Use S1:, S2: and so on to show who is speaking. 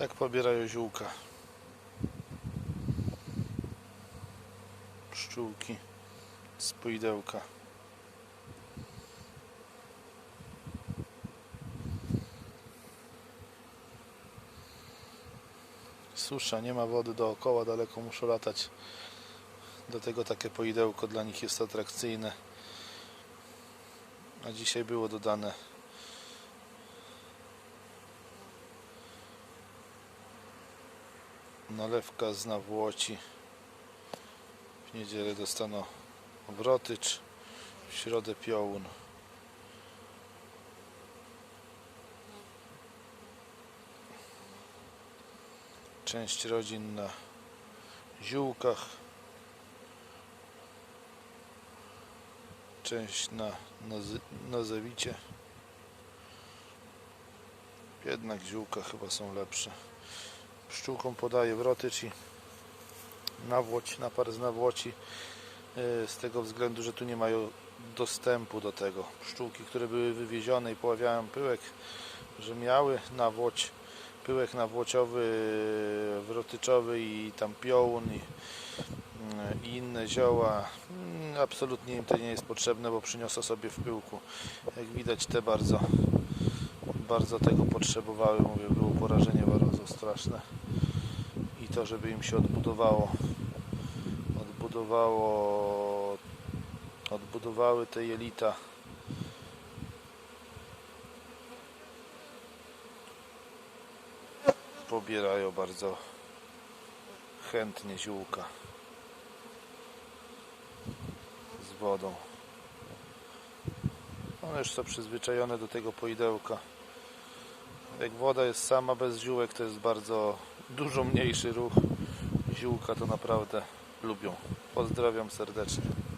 S1: Tak pobierają ziółka. Pszczółki z poidełka. Susza, nie ma wody dookoła, daleko muszą latać. Dlatego takie poidełko dla nich jest atrakcyjne. A dzisiaj było dodane nalewka z nawłoci. W niedzielę dostaną wrotycz, w środę piołun. Część rodzin na ziółkach, część na nozewicie. Jednak ziółka chyba są lepsze. Pszczółkom podaję wrotycz i nawłoć, napar z nawłoci yy, z tego względu, że tu nie mają dostępu do tego. Pszczółki, które były wywiezione i poławiają pyłek, że miały nawłoć, pyłek nawłociowy, yy, wrotyczowy i tam piołun i, yy, i inne zioła. Mm, Absolutnie im to nie jest potrzebne, bo przyniosą sobie w pyłku. Jak widać te bardzo bardzo tego potrzebowały, mówię, było porażenie warozą straszne. I to, żeby im się odbudowało odbudowało odbudowały te jelita. Pobierają bardzo chętnie ziółka z wodą. One już są przyzwyczajone do tego poidełka jak woda jest sama bez ziółek, to jest bardzo dużo mniejszy ruch. Ziółka to naprawdę lubią. Pozdrawiam serdecznie.